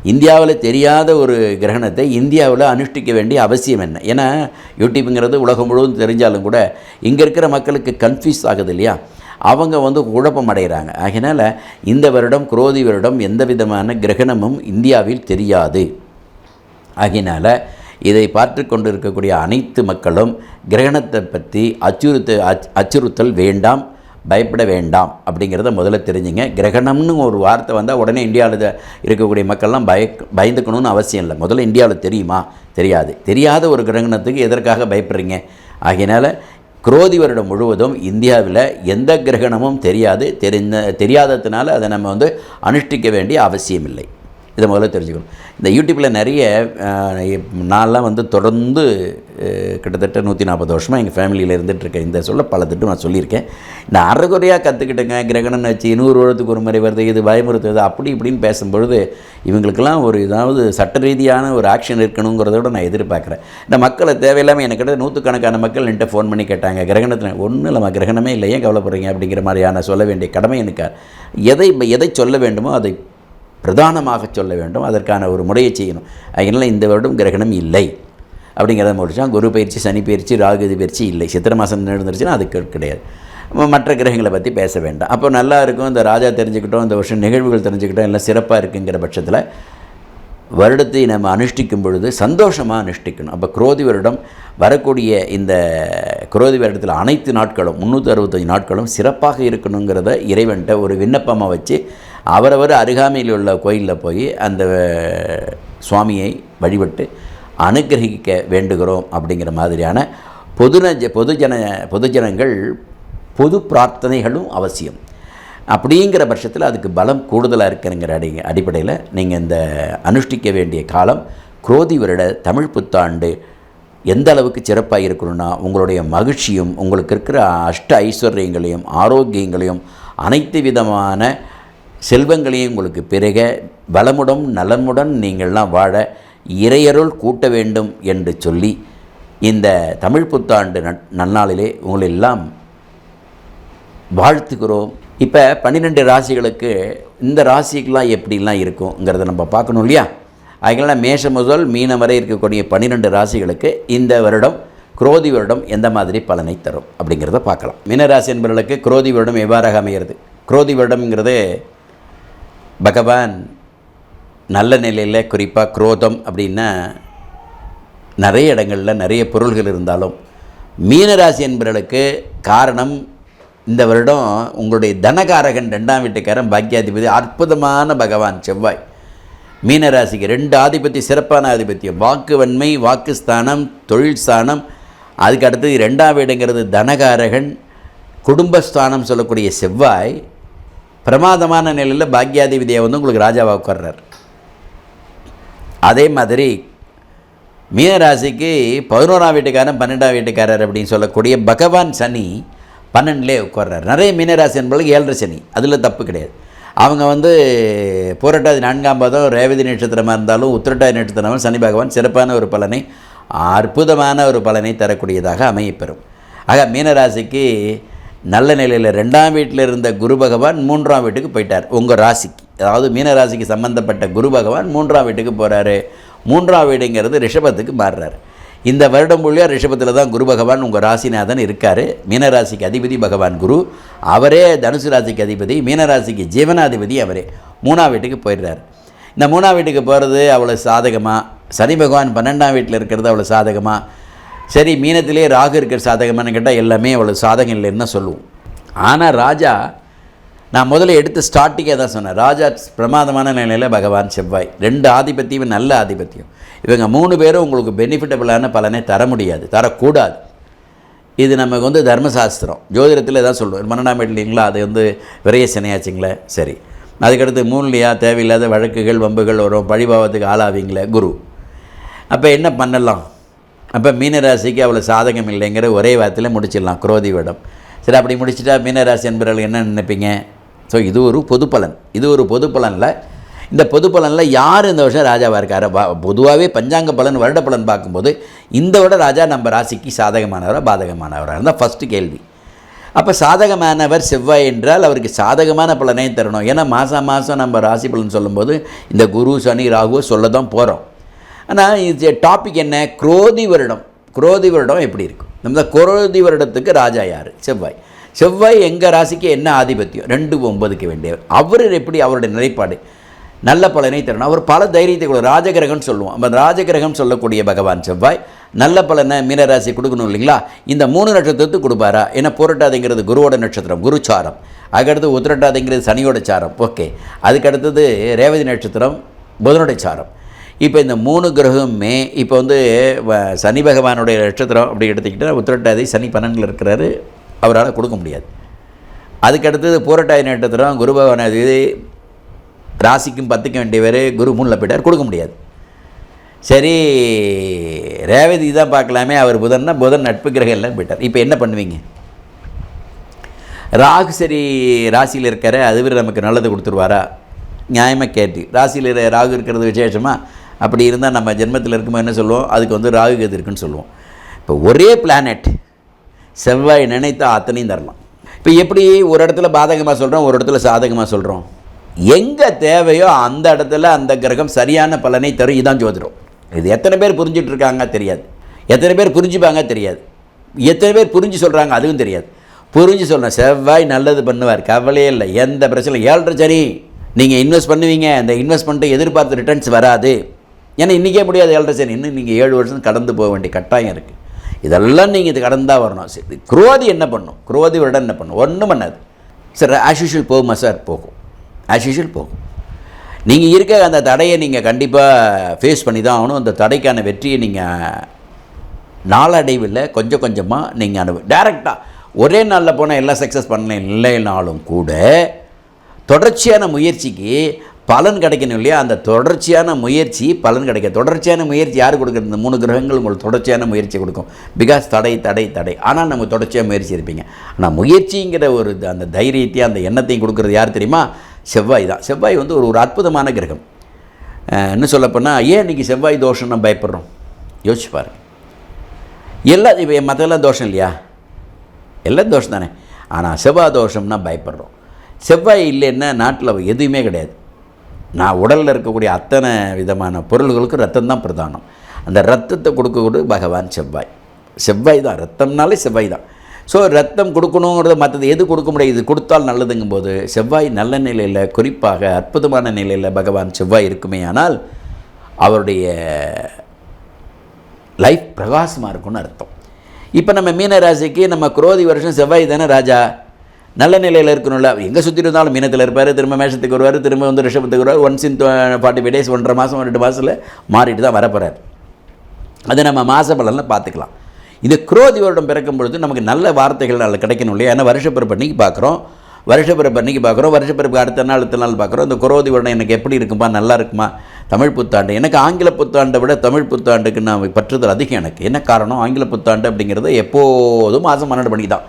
A: இந்தியாவில் தெரியாத ஒரு கிரகணத்தை இந்தியாவில் அனுஷ்டிக்க வேண்டிய அவசியம் என்ன? ஏன்னா யூடியூப்புங்கிறது உலகம் முழுவதும் தெரிஞ்சாலும் கூட இங்கே இருக்கிற மக்களுக்கு கன்ஃபியூஸ் ஆகுது இல்லையா? அவங்க வந்து குழப்பம் அடைகிறாங்க. ஆகையினால் இந்த வருடம் குரோதி வருடம் எந்த விதமான கிரகணமும் இந்தியாவில் தெரியாது. ஆகையினால் இதை பார்த்து கொண்டு இருக்கக்கூடிய அனைத்து மக்களும் கிரகணத்தை பற்றி அச்சுறுத்த அச் அச்சுறுத்தல் வேண்டாம். பயப்பட வேண்டாம் அப்படிங்கிறத முதல்ல தெரிஞ்சுங்க. கிரகணம்னு ஒரு வார்த்தை வந்தால் உடனே இந்தியாவில் இருக்கக்கூடிய மக்கள்லாம் பய பயந்துக்கணும்னு அவசியம் இல்லை. முதல்ல இந்தியாவில் தெரியுமா? தெரியாது. தெரியாத ஒரு கிரகணத்துக்கு எதற்காக பயப்படுறீங்க? ஆகையினால் குரோதி வருடம் முழுவதும் இந்தியாவில் எந்த கிரகணமும் தெரியாது. தெரிந்த தெரியாததுனால அதை நம்ம வந்து அனுஷ்டிக்க வேண்டிய அவசியம் இல்லை. இதை முதல்ல தெரிஞ்சுக்கணும். இந்த யூடியூப்பில் நிறைய நான்லாம் வந்து தொடர்ந்து கிட்டத்தட்ட நூற்றி நாற்பது வருஷமாக எங்கள் ஃபேமிலியில் இருந்துகிட்ருக்கேன் இந்த சொல்ல பல திட்டம் நான் சொல்லியிருக்கேன். நான் அறகுறையாக கற்றுக்கிட்டேங்க கிரகணம்னு வச்சு நூறு வருடத்துக்கு ஒரு முறை வருது இது பயமுறுத்துது அப்படி இப்படின்னு பேசும்பொழுது இவங்களுக்கெல்லாம் ஒரு இதாவது சட்ட ரீதியான ஒரு ஆக்ஷன் இருக்கணுங்கிறத விட நான் எதிர்பார்க்குறேன். இந்த மக்களை தேவையில்லாமல் எனக்கு நூற்றுக்கணக்கான மக்கள் என்கிட்ட ஃபோன் பண்ணி கேட்டாங்க. கிரகணத்தில் ஒன்றும் இல்லைம்மா கிரகணமே இல்லை. ஏன் கவலைப்படுறீங்க? அப்படிங்கிற மாதிரியான சொல்ல வேண்டிய கடமை எனக்கு. எதை எதை சொல்ல வேண்டுமோ அதை பிரதானமாக சொல்ல வேண்டும். அதற்கான ஒரு முறையை செய்யணும். அதனால் இந்த வருடம் கிரகணம் இல்லை. அப்படிங்கிறத முடிச்சான் குரு பயிற்சி சனி பயிற்சி ராகுதி பயிற்சி இல்லை. சித்திர மாதம் நடந்துருச்சுன்னா அதுக்கு கிடையாது. மற்ற கிரகங்களை பற்றி பேச வேண்டாம். அப்போ நல்லா இருக்கும். இந்த ராஜா தெரிஞ்சுக்கிட்டோம். இந்த வருஷம் நிகழ்வுகள் தெரிஞ்சுக்கிட்டோம். எல்லாம் சிறப்பாக இருக்குங்கிற பட்சத்தில் வருடத்தை நம்ம அனுஷ்டிக்கும் பொழுது சந்தோஷமாக அனுஷ்டிக்கணும். அப்போ குரோதி வருடம் வரக்கூடிய இந்த குரோதி வருடத்தில் அனைத்து நாட்களும் முந்நூற்றி அறுபத்தஞ்சு நாட்களும் சிறப்பாக இருக்கணுங்கிறத இறைவன்கிட்ட ஒரு விண்ணப்பமாக வச்சு அவரவர் அருகாமையில் உள்ள கோயிலில் போய் அந்த சுவாமியை வழிபட்டு அனுகிரகிக்க வேண்டுகிறோம் அப்படிங்கிற மாதிரியான பொதுன பொதுஜன பொதுஜனங்கள் பொது பிரார்த்தனைகளும் அவசியம். அப்படிங்கிற பட்சத்தில் அதுக்கு பலம் கூடுதலாக இருக்குங்கிற அடி அடிப்படையில் நீங்கள் இந்த அனுஷ்டிக்க வேண்டிய காலம் குரோதி வருட தமிழ் புத்தாண்டு எந்த அளவுக்கு சிறப்பாக இருக்கணும்னா உங்களுடைய மகிழ்ச்சியும் உங்களுக்கு இருக்கிற அஷ்ட ஐஸ்வர்யங்களையும் ஆரோக்கியங்களையும் அனைத்து விதமான செல்வங்களையும் உங்களுக்கு பிறக வளமுடன் நலமுடன் நீங்கள்லாம் வாழ இறையருள் கூட்ட வேண்டும் என்று சொல்லி இந்த தமிழ் புத்தாண்டு நன் நன்னாளிலே உங்களெல்லாம் வாழ்த்துக்கிறோம் இப்போ பன்னிரெண்டு ராசிகளுக்கு இந்த ராசிக்கெலாம் எப்படிலாம் இருக்குங்கிறத நம்ம பார்க்கணும் இல்லையா? அதனால் மேஷம் முதல் மீனம் வரை இருக்கக்கூடிய பன்னிரெண்டு ராசிகளுக்கு இந்த வருடம் குரோதி வருடம் எந்த மாதிரி பலனை தரும் அப்படிங்கிறத பார்க்கலாம். மீனராசி என்பவர்களுக்கு குரோதி வருடம் எவ்வாறாக அமைகிறது? குரோதி வருடம்ங்கிறது பகவான் நல்ல நிலையில் குறிப்பாக குரோதம் அப்படின்னா நிறைய இடங்களில் நிறைய பொருள்கள் இருந்தாலும் மீனராசி என்பவர்களுக்கு காரணம் இந்த வருடம் உங்களுடைய தனகாரகன் ரெண்டாம் வீட்டுக்காரன் பாக்கியாதிபதி அற்புதமான பகவான் செவ்வாய். மீனராசிக்கு ரெண்டு ஆதிபத்தியம் சிறப்பான ஆதிபத்தியம். வாக்கு வன்மை வாக்கு ஸ்தானம் தொழில் ஸ்தானம். அதுக்கு அடுத்தது ரெண்டாம் வீடுங்கிறது தனகாரகன். குடும்பஸ்தானம் சொல்லக்கூடிய செவ்வாய். பிரமாதமான நிலையில் பாக்கியாதிபதியை வந்து உங்களுக்கு ராஜாவாக உட்கார்றார். அதே மாதிரி மீனராசிக்கு பதினோராம் வீட்டுக்காரன் பன்னெண்டாம் வீட்டுக்காரர் அப்படின்னு சொல்லக்கூடிய பகவான் சனி பன்னெண்டுலே உட்கார்றார். நிறைய மீனராசி என்பது ஏழரை சனி. அதில் தப்பு கிடையாது. அவங்க வந்து பூரட்டாதி நான்காம் பாதம் ரேவதி நட்சத்திரமாக இருந்தாலும் உத்திரட்டாதி நட்சத்திரமாக சனி பகவான் சிறப்பான ஒரு பலனை அற்புதமான ஒரு பலனை தரக்கூடியதாக அமையப்பெறும். ஆக மீனராசிக்கு நல்ல நிலையில் ரெண்டாம் வீட்டில் இருந்த குரு பகவான் மூன்றாம் வீட்டுக்கு போயிட்டார். உங்கள் ராசிக்கு. அதாவது மீனராசிக்கு சம்பந்தப்பட்ட குரு பகவான் மூன்றாம் வீட்டுக்கு போகிறாரு மூன்றாம் வீடுங்கிறது ரிஷபத்துக்கு மாறுறாரு. இந்த வருடம் முழுவதும் ரிஷபத்தில் தான் குரு பகவான் உங்கள் ராசிநாதன் இருக்கார். மீனராசிக்கு அதிபதி பகவான் குரு. அவரே தனுசு ராசிக்கு அதிபதி மீனராசிக்கு ஜீவனாதிபதி அவரே. மூணாம் வீட்டுக்கு போயிடுறாரு. இந்த மூணாம் வீட்டுக்கு போகிறது அவ்வளோ சாதகமாக சனி பகவான் பன்னெண்டாம் வீட்டில் இருக்கிறது அவ்வளோ சாதகமாக சரி மீனத்திலே ராகு இருக்கிற சாதகமானு கேட்டால் எல்லாமே அவ்வளோ சாதகம் இல்லைன்னு தான் சொல்லுவோம். ஆனால் ராஜா நான் முதல்ல எடுத்து ஸ்டார்டிங்கே தான் சொன்னேன். ராஜா பிரமாதமான நிலையில் பகவான் செவ்வாய். ரெண்டு ஆதிபத்தியம் நல்ல ஆதிபத்தியம். இவங்க மூணு பேரும் உங்களுக்கு பெனிஃபிட்டபிளான பலனை தர முடியாது தரக்கூடாது. இது நமக்கு வந்து தர்மசாஸ்திரம். ஜோதிடத்தில் தான் சொல்லுவோம் பன்னெண்டாம் இல்லைங்களா அது வந்து விரைய சனியாச்சுங்களே. சரி. அதுக்கடுத்து மூணுலையா தேவையில்லாத வழக்குகள் வம்புகள் வரும். பழிபாவத்துக்கு ஆளாவீங்களே? குரு. அப்போ என்ன பண்ணலாம்? அப்போ மீனராசிக்கு அவ்வளோ சாதகம் இல்லைங்கிற ஒரே வார்த்தையில் முடிச்சிடலாம். குரோதி விடம். சரி அப்படி முடிச்சிட்டா மீனராசி என்பவர்கள் என்ன நினைப்பீங்க? ஸோ இது ஒரு பொது பலன் இது ஒரு பொது பலனில் இந்த பொது பலனில் யார் இந்த வருஷம் ராஜாவாக இருக்கார்? பொதுவாகவே பஞ்சாங்க பலன் வருட பலன் பார்க்கும்போது இந்த விட ராஜா நம்ம ராசிக்கு சாதகமானவராக பாதகமானவராக இருந்தால் ஃபஸ்ட்டு கேள்வி. அப்போ சாதகமானவர் செவ்வாய் என்றால் அவருக்கு சாதகமான பலனையும் தரணும். ஏன்னா மாதம் மாதம் நம்ம ராசி பலன் சொல்லும்போது இந்த குரு சனி ராகுவை சொல்ல தான் போகிறோம் ஆனால் இது டாபிக் என்ன? குரோதி வருடம். குரோதி வருடம் எப்படி இருக்கும்? நம்ம குரோதி வருடத்துக்கு ராஜா யார்? செவ்வாய். செவ்வாய் எங்கள் ராசிக்கு என்ன ஆதிபத்தியம்? ரெண்டு ஒன்பதுக்கு வேண்டியவர். அவர் எப்படி அவருடைய நிலைப்பாடு? நல்ல பலனை தரணும். அவர் பல தைரியத்தை கொடு. ராஜகிரகம்னு சொல்லுவோம். அந்த ராஜகிரகம் சொல்லக்கூடிய பகவான் செவ்வாய் நல்ல பலனை மீனராசி கொடுக்கணும் இல்லைங்களா? இந்த மூணு நட்சத்திரத்துக்கு கொடுப்பாரா? ஏன்னா புரட்டாதிங்கிறது குருவோட நட்சத்திரம் குருச்சாரம். அதுக்கடுத்து உத்திரட்டாதுங்கிறது சனியோட சாரம். ஓகே. அதுக்கு அடுத்தது ரேவதி நட்சத்திரம் புதனுடைய சாரம். இப்போ இந்த மூணு கிரகமுமே இப்போ வந்து வ- சனி பகவானுடைய நட்சத்திரம் அப்படி எடுத்துக்கிட்டால் உத்திரட்டாதி சனி பன்னெண்டில் இருக்கிறாரு. அவரால் கொடுக்க முடியாது. அதுக்கடுத்தது அடுத்தது பூரட்டாதி குரு பகவான் இது ராசிக்கும் பத்துக்க வேண்டியவர் குரு மூணில் போயிட்டார் கொடுக்க முடியாது. சரி ரேவதி தான் பார்க்கலாமே அவர் புதன்னா புதன் நட்பு கிரகம் எல்லாம் போயிட்டார். இப்போ என்ன பண்ணுவீங்க? ராகு சரி ராசியில் இருக்கார அதுவர் நமக்கு நல்லது கொடுத்துருவாரா? நியாயமாக கேட்டு. ராசியில் ராகு இருக்கிறது விசேஷமாக அப்படி இருந்தால் நம்ம ஜென்மத்தில் இருக்கும்போது என்ன சொல்லுவோம்? அதுக்கு வந்து ராகு கதி இருக்குன்னு சொல்லுவோம். இப்போ ஒரே பிளானட் செவ்வாய் நினைத்தா அத்தனையும் தரலாம். இப்போ எப்படி ஒரு இடத்துல பாதகமாக சொல்கிறோம் ஒரு இடத்துல சாதகமாக சொல்கிறோம் எங்கே தேவையோ அந்த இடத்துல அந்த கிரகம் சரியான பலனை தரும். இதான் ஜோதிடம். இது எத்தனை பேர் புரிஞ்சுட்டு இருக்காங்க தெரியாது. எத்தனை பேர் புரிஞ்சுப்பாங்க தெரியாது. எத்தனை பேர் புரிஞ்சு சொல்கிறாங்க அதுவும் தெரியாது. புரிஞ்சு சொல்கிறேன் செவ்வாய் நல்லது பண்ணுவார். கவலையே இல்லை. எந்த பிரச்சனை ஏழரை சரி நீங்கள் இன்வெஸ்ட் பண்ணுவீங்க. அந்த இன்வெஸ்ட்மெண்ட்டை எதிர்பார்த்த ரிட்டர்ன்ஸ் வராது. ஏன்னா இன்றைக்கே முடியாது ஏழரை சரி இன்னும் நீங்கள் ஏழு வருஷம் கடந்து போக வேண்டிய கட்டாயம் இருக்குது இதெல்லாம் நீங்கள் இது கடந்தால் வரணும். சரி குரோதி என்ன பண்ணும்? குரோதி வருடம் என்ன பண்ணும்? ஒன்றும் பண்ணாது. சார் ஆஸ் யூஷுவல் போகுமா சார் போகும். ஆஸ் யூஷுவல் போகும். நீங்கள் இருக்க அந்த தடையை நீங்கள் கண்டிப்பாக ஃபேஸ் பண்ணி தான் ஆகணும். அந்த தடைக்கான வெற்றியை நீங்கள் நாளடைவில் கொஞ்சம் கொஞ்சமாக நீங்கள் அனுபவி டேரெக்டாக ஒரே நாளில் போனால் எல்லாம் சக்ஸஸ் பண்ணல இல்லைனாலும் கூட தொடர்ச்சியான முயற்சிக்கு பலன் கிடைக்கணும் இல்லையா? அந்த தொடர்ச்சியான முயற்சி பலன் கிடைக்கும். தொடர்ச்சியான முயற்சி யார் கொடுக்குறது இந்த மூணு கிரகங்கள் உங்களுக்கு தொடர்ச்சியான முயற்சி கொடுக்கும். பிகாஸ் தடை தடை தடை. ஆனால் நம்ம தொடர்ச்சியாக முயற்சி இருப்பீங்க ஆனால் முயற்சிங்கிற ஒரு அந்த தைரியத்தையும் அந்த எண்ணத்தையும் கொடுக்குறது யார் தெரியுமா? செவ்வாய் தான். செவ்வாய் வந்து ஒரு ஒரு அற்புதமான கிரகம். என்ன சொல்லப்போனால் ஏன் இன்றைக்கி செவ்வாய் தோஷம் நம்ம பயப்படுறோம்? யோசிச்சு பாருங்க. எல்லா இப்போ மற்றெல்லாம் தோஷம் இல்லையா? எல்லாம் தோஷம் தானே. ஆனால் செவ்வாய் தோஷம்னா பயப்படுறோம். செவ்வாய் இல்லைன்னா நாட்டில் எதுவுமே கிடையாது. நான் உடலில் இருக்கக்கூடிய அத்தனை விதமான பொருள்களுக்கும் ரத்தம் தான் பிரதானம். அந்த ரத்தத்தை கொடுக்கக்கூடிய பகவான் செவ்வாய். செவ்வாய் தான் ரத்தம்னாலே செவ்வாய் தான். ஸோ ரத்தம் கொடுக்கணுங்கிறது மற்றது எது கொடுக்க முடியாது இது கொடுத்தால் நல்லதுங்கும் போது செவ்வாய் நல்ல நிலையில் குறிப்பாக அற்புதமான நிலையில் பகவான் செவ்வாய் இருக்குமே ஆனால் அவருடைய லைஃப் பிரகாசமாக இருக்கும்னு அர்த்தம். இப்போ நம்ம மீனராசிக்கு நம்ம குரோதி வருஷம் செவ்வாய் தானே ராஜா? நல்ல நிலையில் இருக்கணும்ல. எங்கே சுற்றி இருந்தாலும் மீனத்தில் இருப்பார் திரும்ப மேஷத்துக்கு வருவார் திரும்ப வந்து ரிஷபத்துக்கு வருவார். Once in forty five days ஒன்றரை மாதம் ரெண்டு மாதத்தில் மாறிட்டு தான் வரப்போகிறார் அது நம்ம மாச பலனில் பார்த்துக்கலாம். இந்த குரோதி வருடம் பிறக்கும் பொழுது நமக்கு நல்ல வார்த்தைகள் நல்ல கிடைக்கணும் இல்லையா? ஏன்னா வருஷப்பிறப்பு அன்னைக்கு பார்க்குறோம். வருஷப்பிறப்பு அன்னைக்கு பார்க்குறோம். வருஷப்பிறப்பு அடுத்த நாள் அடுத்த நாள் பார்க்குறோம். இந்த குரோதி வருடம் எனக்கு எப்படி இருக்குமா? நல்லா இருக்குமா? தமிழ் புத்தாண்டு. எனக்கு ஆங்கில புத்தாண்டை விட தமிழ் புத்தாண்டுக்கு நான் பற்றுதல் அதிகம் எனக்கு. என்ன காரணம்? ஆங்கில புத்தாண்டு அப்படிங்கிறது எப்போதும் மாதம் பன்னெண்டு மணிக்கு தான்.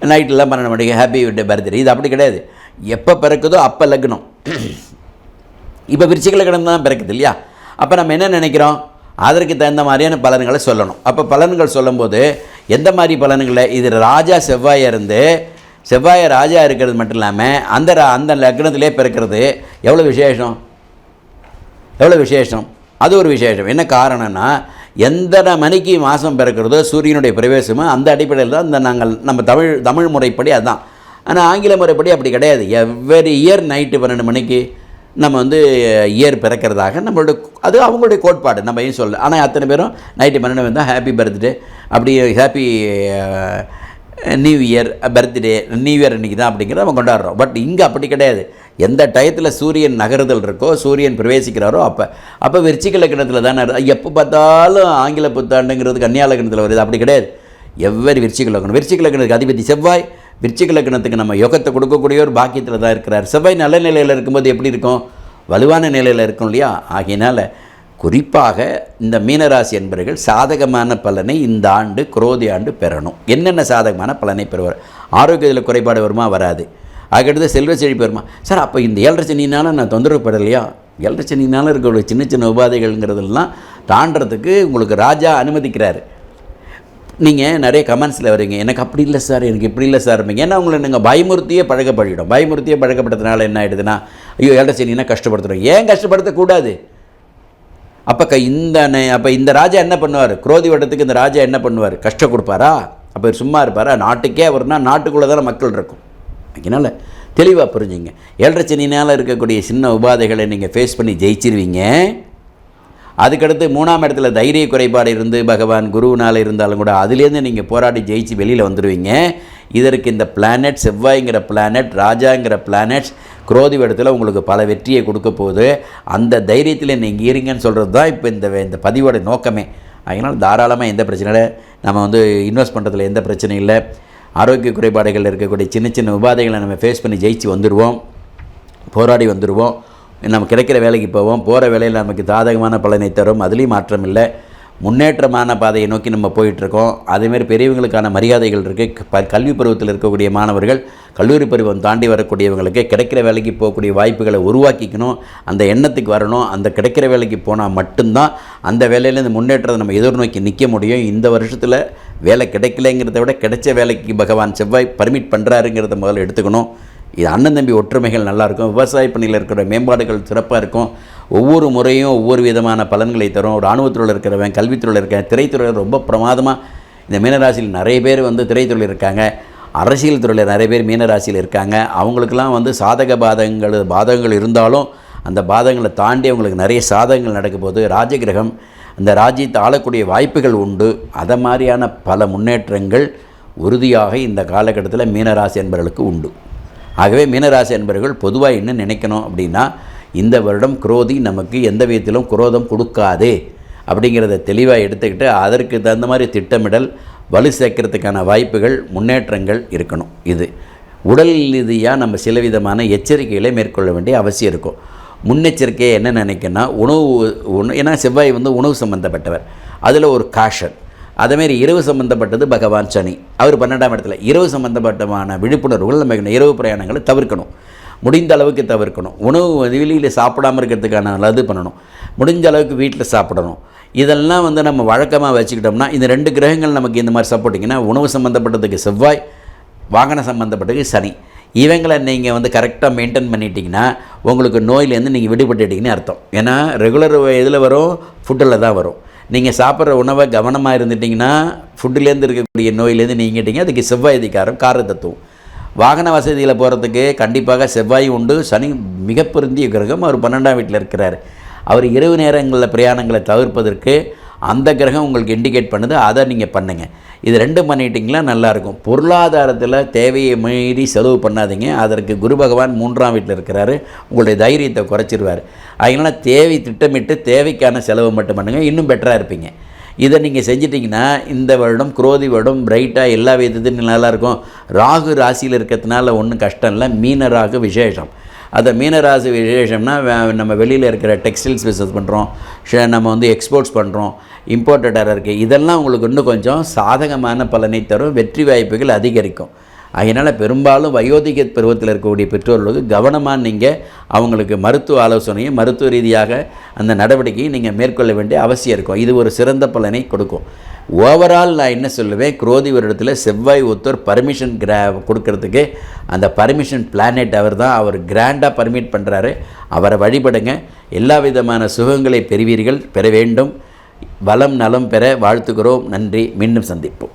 A: நைட்டெல்லாம் பன்னெண்டு மணிக்கு ஹாப்பி பர்த்டே இது அப்படி கிடையாது. எப்போ பிறக்குதோ அப்போ லக்னம். இப்போ விருச்சிக லக்னம் தான் பிறக்குது இல்லையா? அப்போ நம்ம என்ன நினைக்கிறோம்? அதற்கு தகுந்த மாதிரியான பலன்களை சொல்லணும். அப்போ பலன்கள் சொல்லும்போது எந்த மாதிரி பலன்களை? இது ராஜா செவ்வாயாக இருந்து செவ்வாய் ராஜா இருக்கிறது மட்டும் இல்லாமல் அந்த ரா- அந்த லக்னத்திலே பிறக்கிறது எவ்வளோ விசேஷம்? எவ்வளோ விசேஷம்? அது ஒரு விசேஷம். என்ன காரணம்னா எந்தனை மணிக்கு மாதம் பிறக்கிறதோ சூரியனுடைய பிரவேசமோ அந்த அடிப்படையில் தான் இந்த நாங்கள் நம்ம தமிழ் தமிழ் முறைப்படி அதுதான் ஆனால் ஆங்கில முறைப்படி அப்படி கிடையாது. எவ்வரி இயர் நைட்டு பன்னெண்டு மணிக்கு நம்ம வந்து இயர் பிறக்கிறதாக நம்மளோட அது அவங்களுடைய கோட்பாடு நம்ம ஏன் சொல்ல ஆனால் அத்தனை பேரும் நைட்டு பன்னெண்டு வந்தால் ஹாப்பி பர்த்டே அப்படி happy new year birthday new year அன்றைக்கி தான் அப்படிங்கிறத நம்ம கொண்டாடுறோம். பட் இங்கே அப்படி கிடையாது. எந்த டயத்தில் சூரியன் நகருதல் இருக்கோ சூரியன் பிரவேசிக்கிறாரோ அப்போ அப்போ விருச்சிக கிணத்தில் தானே எப்போ பார்த்தாலும் ஆங்கில புத்தாண்டுங்கிறது கன்னியா லக்னத்தில் வருது. அப்படி கிடையாது. எவ்வரி விருச்சிக லக்னம்? விருச்சிக அதிபதி செவ்வாய். விருச்சிக லக்னத்துக்கு நம்ம யோகத்தை கொடுக்கக்கூடிய ஒரு பாக்கியத்தில் தான் இருக்கிறார். செவ்வாய் நல்ல நிலையில் இருக்கும்போது எப்படி இருக்கும்? வலுவான நிலையில் இருக்கும் இல்லையா? ஆகையினால் குறிப்பாக இந்த மீனராசி என்பவர்கள் சாதகமான பலனை இந்த ஆண்டு குரோதி ஆண்டு பெறணும். என்னென்ன சாதகமான பலனை பெறுவார்? ஆரோக்கியத்தில் குறைபாடு வருமா? வராது. அதுக்கடுத்து செல்வ செழிப்பு வருமா? சார் அப்போ இந்த ஏழரை நான் தொந்தரவு படலையா? ஏழரை இருக்கக்கூடிய சின்ன சின்ன உபாதைகள்ங்கிறதெல்லாம் தாண்டறதுக்கு உங்களுக்கு ராஜா அனுமதிக்கிறாரு. நீங்கள் நிறைய கமெண்ட்ஸில் வரீங்க. எனக்கு அப்படி இல்லை சார் எனக்கு இப்படி இல்லை சார் ஏன்னா உங்களை நீங்கள் பயமுறுத்தியே பழக்கப்படிடும் பயமுறுத்தியே பழக்கப்படுறதுனால என்ன ஆகிடுதுன்னா ஐயோ ஏழரை சனினா கஷ்டப்படுத்துகிறோம் ஏன் கஷ்டப்படுத்தக்கூடாது? அப்போ க இந்த அப்போ இந்த ராஜா என்ன பண்ணுவார்? குரோதி வட்டத்துக்கு இந்த ராஜா என்ன பண்ணுவார்? கஷ்டம் கொடுப்பாரா? அப்போ சும்மா இருப்பாரா? நாட்டுக்கே அவர்னா நாட்டுக்குள்ளே தானே மக்கள் இருக்கும். அதனால் தெளிவாக புரிஞ்சுங்க. ஏழரை சனினால் இருக்கக்கூடிய சின்ன உபாதைகளை நீங்கள் ஃபேஸ் பண்ணி ஜெயிச்சிருவீங்க. அதுக்கடுத்து மூணாம் இடத்துல தைரிய குறைபாடு இருந்து பகவான் குருவினால் இருந்தாலும் கூட அதுலேருந்து நீங்கள் போராடி ஜெயிச்சு வெளியில் வந்துடுவீங்க இதற்கு இந்த பிளானட் செவ்வாய்ங்கிற பிளானட் ராஜாங்கிற பிளானட்ஸ் குரோதி இடத்துல உங்களுக்கு பல வெற்றியை கொடுக்க போகுது. அந்த தைரியத்தில் நீங்கள் இருங்கன்னு சொல்கிறது தான் இப்போ இந்த இந்த பதிவோட நோக்கமே. அதனால் தாராளமாக எந்த பிரச்சனையில் இல்லை நம்ம வந்து இன்வெஸ்ட் பண்ணுறதுல எந்த பிரச்சனையும் இல்லை. ஆரோக்கிய குறைபாடுகள் இருக்கக்கூடிய சின்ன சின்ன உபாதைகளை நம்ம ஃபேஸ் பண்ணி ஜெயிச்சு வந்துடுவோம் போராடி வந்துடுவோம் நம்ம கிடைக்கிற வேலைக்கு போவோம். போகிற வேலையில் நமக்கு சாதகமான பலனை தரும். அதுலேயும் மாற்றம் இல்லை. முன்னேற்றமான பாதையை நோக்கி நம்ம போயிட்டுருக்கோம். அதேமாரி பெரியவங்களுக்கான மரியாதைகள் இருக்குது ப கல்வி பருவத்தில் இருக்கக்கூடிய மாணவர்கள் கல்லூரி பருவம் தாண்டி வரக்கூடியவங்களுக்கு கிடைக்கிற வேலைக்கு போகக்கூடிய வாய்ப்புகளை உருவாக்கிக்கணும். அந்த எண்ணத்துக்கு வரணும். அந்த கிடைக்கிற வேலைக்கு போனால் மட்டும்தான் அந்த வேலையில் இந்த முன்னேற்றத்தை நம்ம எதிர்நோக்கி நிற்க முடியும். இந்த வருஷத்தில் வேலை கிடைக்கலங்கிறத விட கிடைச்ச வேலைக்கு பகவான் செவ்வாய் பர்மிட் பண்ணுறாருங்கிறத முதல்ல எடுத்துக்கணும். இது அண்ணன் தம்பி ஒற்றுமைகள் நல்லாயிருக்கும் விவசாய பணியில் இருக்கிற மேம்பாடுகள் சிறப்பாக இருக்கும். ஒவ்வொரு முறையும் ஒவ்வொரு விதமான பலன்களை தரும். இராணுவத்துறையில் இருக்கிறவன் கல்வித்துறையில் இருக்கிற திரைத்துறையில் ரொம்ப பிரமாதமாக இந்த மீனராசியில் நிறைய பேர் வந்து திரைத்துறையில் இருக்காங்க. அரசியல் துறையில் நிறைய பேர் மீனராசியில் இருக்காங்க. அவங்களுக்கெல்லாம் வந்து சாதக பாதகங்கள் பாதகங்கள் இருந்தாலும் அந்த பாதகங்களை தாண்டி அவங்களுக்கு நிறைய சாதகங்கள் நடக்கும் போது ராஜகிரகம் அந்த ராஜ்யத்தை ஆளக்கூடிய வாய்ப்புகள் உண்டு. அதை மாதிரியான பல முன்னேற்றங்கள் உறுதியாக இந்த காலகட்டத்தில் மீனராசி என்பவர்களுக்கு உண்டு. ஆகவே மீனராசி என்பவர்கள் பொதுவாக என்ன நினைக்கணும் அப்படின்னா இந்த வருடம் குரோதி நமக்கு எந்த விதத்திலும் குரோதம் கொடுக்காது அப்படிங்கிறத தெளிவாக எடுத்துக்கிட்டு அதற்கு தகுந்த மாதிரி திட்டமிடல் வலு சேர்க்கறதுக்கான வாய்ப்புகள் முன்னேற்றங்கள் இருக்கணும். இது உடல் ரீதியாக நம்ம சில விதமான எச்சரிக்கைகளை மேற்கொள்ள வேண்டிய அவசியம் இருக்கும். முன்னெச்சரிக்கையை என்ன நினைக்கன்னா உணவு உணவு ஏன்னா செவ்வாய் வந்து உணவு சம்மந்தப்பட்டவர் அதில் ஒரு காஷன் அதேமாரி இரவு சம்மந்தப்பட்டது பகவான் சனி. அவர் பன்னெண்டாம் இடத்துல இரவு சம்மந்தப்பட்டமான விழிப்புணர்வுகள் நம்ம இரவு பிரயாணங்களை தவிர்க்கணும். முடிந்த அளவுக்கு தவிர்க்கணும். உணவு வெளியில் சாப்பிடாமல் இருக்கிறதுக்கான நல்லது பண்ணணும். முடிஞ்ச அளவுக்கு வீட்டில் சாப்பிடணும். இதெல்லாம் வந்து நம்ம வழக்கமாக வச்சுக்கிட்டோம்னா இந்த ரெண்டு கிரகங்கள் நமக்கு இந்த மாதிரி சப்போர்ட்டிங்கன்னா உணவு சம்மந்தப்பட்டதுக்கு செவ்வாய் வாகன சம்மந்தப்பட்டதுக்கு சனி. இவங்களை நீங்கள் வந்து கரெக்டாக மெயின்டைன் பண்ணிட்டீங்கன்னா உங்களுக்கு நோயிலேருந்து நீங்கள் விடுபட்டுட்டீங்கன்னு அர்த்தம். ஏன்னா ரெகுலர் இதில் வரும் ஃபுட்டில் தான் வரும். நீங்கள் சாப்பிட்ற உணவை கவனமாக இருந்துட்டிங்கன்னா ஃபுட்டுலேருந்து இருக்கக்கூடிய நோயிலேருந்து நீங்கிட்டீங்க அதுக்கு செவ்வாய் அதிகாரம் கார தத்துவம் வாகன வசதியில் போகிறதுக்கு கண்டிப்பாக செவ்வாய் உண்டு சனி மிகப்பெருந்திய கிரகம் அவர் பன்னெண்டாம் வீட்டில் இருக்கிறார். அவர் இரவு நேரங்களில் பிரயாணங்களை தவிர்ப்பதற்கு அந்த கிரகம் உங்களுக்கு இண்டிகேட் பண்ணுது அதை நீங்கள் பண்ணுங்கள் இது ரெண்டும் பண்ணிட்டீங்களா நல்லாயிருக்கும் பொருளாதாரத்தில் தேவையை மீறி செலவு பண்ணாதீங்க. அதற்கு குரு பகவான் மூன்றாம் வீட்டில் இருக்கிறாரு. உங்களுடைய தைரியத்தை குறைச்சிருவார். அதனால் தேவை திட்டமிட்டு தேவைக்கான செலவு மட்டும் பண்ணுங்கள் இன்னும் பெட்டராக இருப்பீங்க. இதை நீங்கள் செஞ்சிட்டிங்கன்னா இந்த வருடம் குரோதி வருடம் பிரைட்டாக எல்லா விதத்துலையும் நல்லாயிருக்கும் ராகு ராசியில் இருக்கிறதுனால ஒன்றும் கஷ்டம் இல்லை. மீன ராகு விசேஷம். அதை மீனராசி விசேஷம்னா நம்ம வெளியில் இருக்கிற டெக்ஸ்டைல்ஸ் பிஸ்னஸ் பண்ணுறோம் நம்ம வந்து எக்ஸ்போர்ட்ஸ் பண்ணுறோம் இம்போர்ட்டடாக இருக்குது இதெல்லாம் உங்களுக்கு இன்னும் கொஞ்சம் சாதகமான பலனை தரும். வெற்றி வாய்ப்புகள் அதிகரிக்கும். அதனால் பெரும்பாலும் வயோதிக பருவத்தில் இருக்கக்கூடிய பெற்றோர்களுக்கு கவனமாக நீங்கள் அவங்களுக்கு மருத்துவ ஆலோசனையும் மருத்துவ ரீதியாக அந்த நடவடிக்கையை நீங்கள் மேற்கொள்ள வேண்டிய அவசியம் இருக்கும். இது ஒரு சிறந்த பலனை கொடுக்கும். ஓவரால் நான் என்ன சொல்லுவேன்? குரோதி வருடத்தில் செவ்வாய் ஒருத்தர் பர்மிஷன் கிரா கொடுக்கறதுக்கு அந்த பர்மிஷன் பிளானெட் அவர் தான் அவர் கிராண்டாக பர்மிட் பண்ணுறாரு அவரை வழிபடுங்க. எல்லா விதமான சுகங்களை பெறுவீர்கள் பெற வேண்டும். வளம் நலம் பெற வாழ்த்துகிறோம். நன்றி. மீண்டும் சந்திப்போம்.